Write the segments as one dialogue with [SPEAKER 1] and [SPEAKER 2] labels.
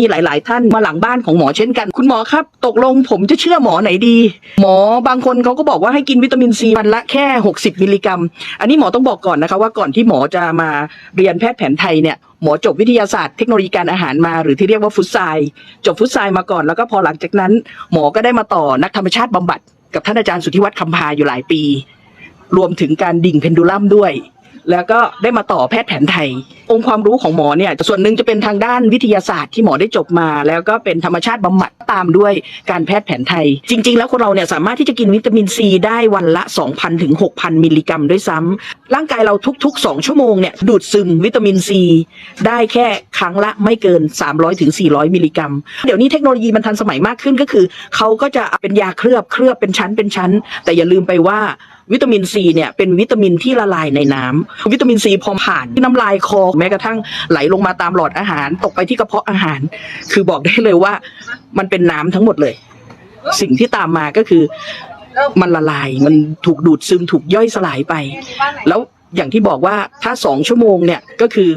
[SPEAKER 1] มีหลาย ๆ ท่านมาหลังบ้านของหมอเช่นกัน คุณหมอครับ ตกลงผมจะเชื่อหมอไหนดี หมอบางคนเขาก็บอกว่าให้กินวิตามินซีวันละแค่ 60 มิลลิกรัม อันนี้หมอต้องบอกก่อนนะคะว่าก่อนที่หมอจะมาเรียนแพทย์แผนไทยเนี่ยหมอจบวิทยาศาสตร์เทคโนโลยีการอาหารมาหรือที่เรียกว่าฟุตไซน์จบฟุตไซน์มาก่อนแล้วก็พอหลังจากนั้น หมอก็ได้มาต่อนักธรรมชาติบำบัดกับท่านอาจารย์สุทธิวัฒน์คำพาอยู่หลายปี รวมถึงการดิ่งเพนดูลัมด้วย แล้วก็ได้มาต่อแพทย์แผนไทย องค์ความรู้ของหมอเนี่ยส่วนหนึ่งจะเป็นทางด้านวิทยาศาสตร์ที่หมอได้จบมา แล้วก็เป็นธรรมชาติบำบัดตามด้วยการแพทย์แผนไทย จริง ๆ แล้วคนเราเนี่ยสามารถที่จะกินวิตามินซีได้วันละ 2,000ถึง6,000 มิลลิกรัมด้วยซ้ำร่างกายเราทุก ๆ 2 ชั่วโมงเนี่ยดูดซึมวิตามินซีได้แค่ครั้งละไม่เกิน 300ถึง400 มิลลิกรัม เดี๋ยวนี้เทคโนโลยีมันทันสมัยมากขึ้นก็คือเขาก็จะเป็นยาเคลือบเคลือบเป็นชั้นเป็นชั้น แต่อย่าลืมไปว่า วิตามินซีเนี่ยเป็นวิตามินที่ละลายในน้ำวิตามินซีพอผ่านที่น้ำลายคอแม้กระทั่งไหลลงมาตามหลอดอาหาร ตกไปที่กระเพาะอาหาร คือบอกได้เลยว่ามันเป็นน้ำทั้งหมดเลย สิ่งที่ตามมาก็คือมันละลายมันถูกดูดซึมถูกย่อยสลายไป แล้วอย่างที่บอกว่าถ้าสองชั่วโมงเนี่ยก็คือ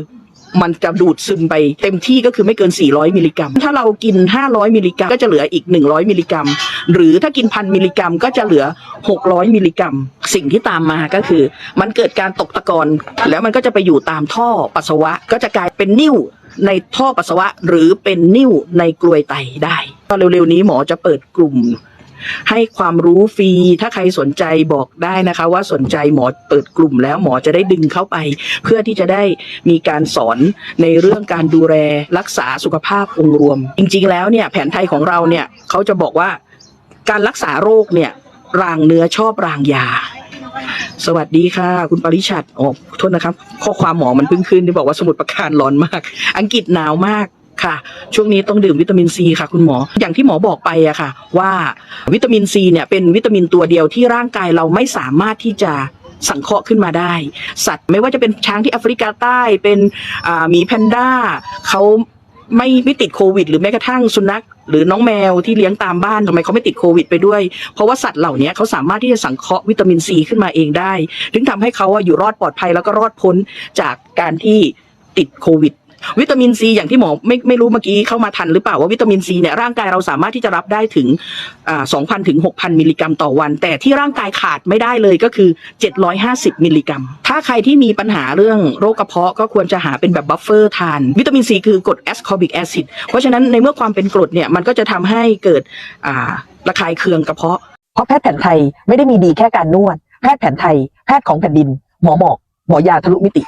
[SPEAKER 1] มันจะดูดซึมไปเต็มที่ก็คือไม่เกิน 400 มิลลิกรัม ถ้าเรากิน 500 มิลลิกรัมก็จะเหลืออีก 100 มิลลิกรัม หรือถ้ากินพันมิลลิกรัมก็จะเหลือ 600 มิลลิกรัม สิ่งที่ตามมาก็คือ มันเกิดการตกตะกอนแล้วมันก็จะไปอยู่ตามท่อปัสสาวะ ก็จะกลายเป็นนิ่วในท่อปัสสาวะ หรือเป็นนิ่วในกลวยไตได้ก็เร็วๆนี้หมอจะเปิดกลุ่ม ให้ความรู้ฟรี ถ้าใครสนใจบอกได้นะคะ ว่าสนใจหมอเปิดกลุ่มแล้วหมอจะได้ดึงเข้าไป เพื่อที่จะได้มีการสอนในเรื่องการดูแลรักษาสุขภาพองค์รวม จริง ๆ แล้วเนี่ยแผนไทยของเราเนี่ยเขาจะบอกว่าการรักษาโรคเนี่ยรางเนื้อชอบรางยา สวัสดีค่ะ คุณปริชัดโอ้โทษนะครับ ข้อความหมอมันเพิ่งขึ้นที่บอกว่าสมุดประการร้อนมาก อังกฤษหนาวมาก ค่ะ ช่วงนี้ต้องดื่มวิตามินซีค่ะ คุณหมอ อย่างที่หมอบอกไปอะค่ะ ว่าวิตามินซีเนี่ยเป็นวิตามินตัวเดียวที่ร่างกายเราไม่สามารถที่จะสังเคราะห์ขึ้นมาได้ สัตว์ไม่ว่าจะเป็นช้างที่แอฟริกาใต้เป็นหมีแพนด้าเขาไม่ไม่ติดโควิด หรือแม้กระทั่งสุนัขหรือน้องแมวที่เลี้ยงตามบ้านทำไมเขาไม่ติดโควิดไปด้วย เพราะว่าสัตว์เหล่านี้เขาสามารถที่จะสังเคราะห์วิตามินซีขึ้นมาเองได้ ถึงทำให้เขาอยู่รอดปลอดภัยแล้วก็รอดพ้นจากการที่ติดโควิด วิตามินซีอย่างที่หมอไม่ไม่รู้เมื่อกี้เข้ามาทันหรือเปล่าว่าวิตามินซีเนี่ยร่างกายเราสามารถที่จะรับได้ถึงสอ่า2,000ถึง6,000มิลลิกรัมต่อวัน แต่ที่ร่างกายขาดไม่ได้เลยก็คือ750มิลลิกรัม ถ้าใครที่มีปัญหาเรื่องโรคกระเพาะก็ควรจะหาเป็นแบบบัฟเฟอร์ทาน วิตามินซีคือกรดแอสคอบิกแอซิดเพราะฉะนั้นในเมื่อความเป็นกรดเนี่ยมันก็จะทำให้เกิดระคายเคืองกระเพาะ
[SPEAKER 2] เพราะแพทย์แผนไทยไม่ได้มีดีแค่การนวด แพทย์แผนไทย แพทย์ของแผ่นดิน หมอหมอกหมอยาทะลุมิติ